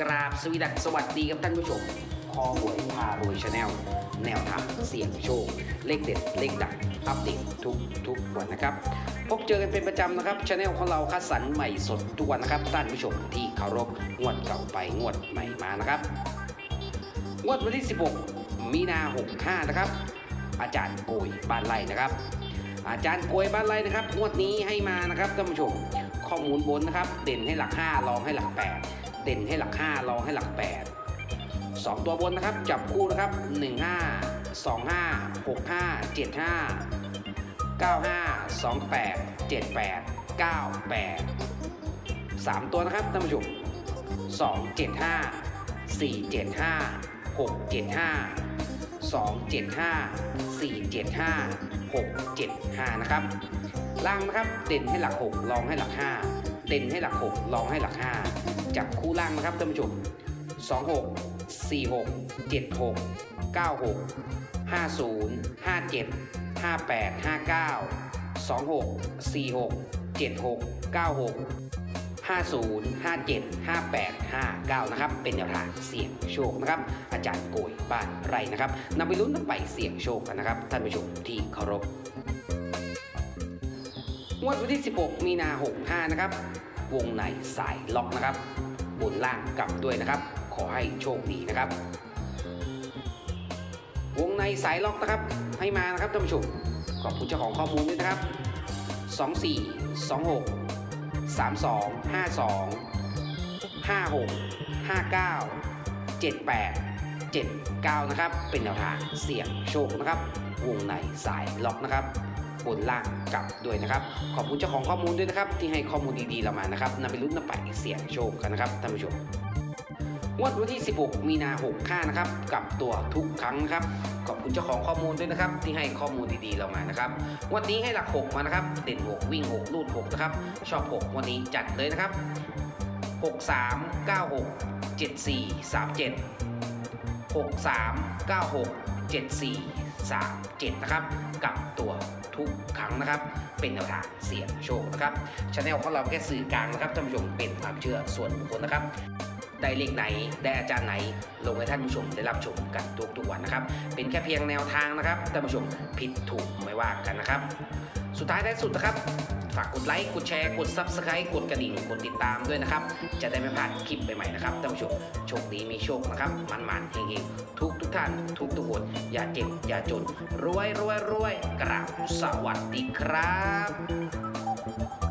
กราบสวีดัสสวัสดีครับท่านผู้ชม คอหวยพารวยชาแนลแนวทางเสี่ยงโชค เลขเด็ด เลขดังอัปเดตทุกทุกวันนะครับ พบเจอกันเป็นประจำนะครับชาแนลของเราคัดสรรใหม่สดทุกวันนะครับ ท่านผู้ชมที่เคารพงวดเก่าไปงวดใหม่มานะครับ งวดวันที่ 16 มีนา65 นะครับ อาจารย์โกยบ้านไร่นะครับ อาจารย์โกยบ้านไร่นะครับ งวดนี้ให้มานะครับท่านผู้ชมข้อมูลบนนะครับ เด่นให้หลัก 5 รองให้หลัก 8 เด่นให้หลัก 5 รองให้หลัก 8 2 ตัวบนนะครับ จับคู่นะครับ 15 25 65 75 95 28 78 98 3 ตัวนะครับท่านผู้ชม2 7 5 4 7 5 6 7 5 2 7 5 4 7 5 6 7 5 นะครับล่างนะครับเด่นให้หลัก 6 รองให้หลัก 5 เด่นให้หลัก 6 รองให้หลัก 5 จับคู่ล่างนะครับท่านผู้ชม 26 46 76 96 50 57 58 59 26 46 76 96 50 57 58 59 นะครับ เป็นแนวทางเสี่ยงโชคนะครับ อาจารย์โกยบ้านไรนะครับนำไปลุ้นนำไปเสี่ยงโชคกันนะครับ ท่านผู้ชมที่เคารพ งวดวันที่ 16 มีนา 65 นะครับ วงในสายล็อกนะครับ บนล่างกลับด้วยนะครับ ขอให้โชคดีนะครับ วงในสายล็อกนะครับ ให้มานะครับท่านผู้ชม ขอบคุณเจ้าของข้อมูลด้วยนะครับ 24 26 32 52 56 59 78 79 นะครับ เป็นแนวทางเสี่ยงโชคนะครับ วงในสายล็อกนะครับ บนล่างกลับด้วยนะครับ ขอบคุณเจ้าของข้อมูลด้วยนะครับ ที่ให้ข้อมูลดีๆเรามานะครับนำไปลุ้นนำไปเสี่ยงโชคกันนะครับท่านผู้ชมงวดวันที่ 16 มีนา65นะครับกับตัวทุกครั้งนะครับขอบคุณเจ้าของข้อมูลด้วยนะครับ ที่ให้ข้อมูลดีๆเรามานะครับวันนี้ให้หลัก 6 มานะครับ เด่น 6 วิ่ง 6 ลูด 6 นะครับ ชอบ 6 วันนี้จัดเลยนะครับ 63 96 74 37 63 96 74 37 นะครับกับตัวทุกครั้งนะครับ เป็นแนวทางเสี่ยงโชคนะครับชาแนลของเราแค่สื่อกลางนะครับท่านผู้ชมเป็นความเชื่อส่วนบุคคลนะครับได้เลขไหนได้อาจารย์ไหน ลงให้ท่านผู้ชมได้รับชมกันทุกๆวันนะครับ เป็นแค่เพียงแนวทางนะครับท่านผู้ชมผิดถูกไม่ว่ากันนะครับ สุดท้ายท้ายสุดนะครับ ฝากกดไลค์กดแชร์กด Subscribe กดกระดิ่งกดติดตามด้วยนะครับ จะได้ไม่พลาดคลิปใหม่ๆนะครับท่านผู้ชมโชคดีมีโชคนะครับมันๆเฮงๆทุกทุกท่าน ทุกทุกคนอย่าเจ็บอย่าจนรวยรวยรวยกราบสวัสดีครับ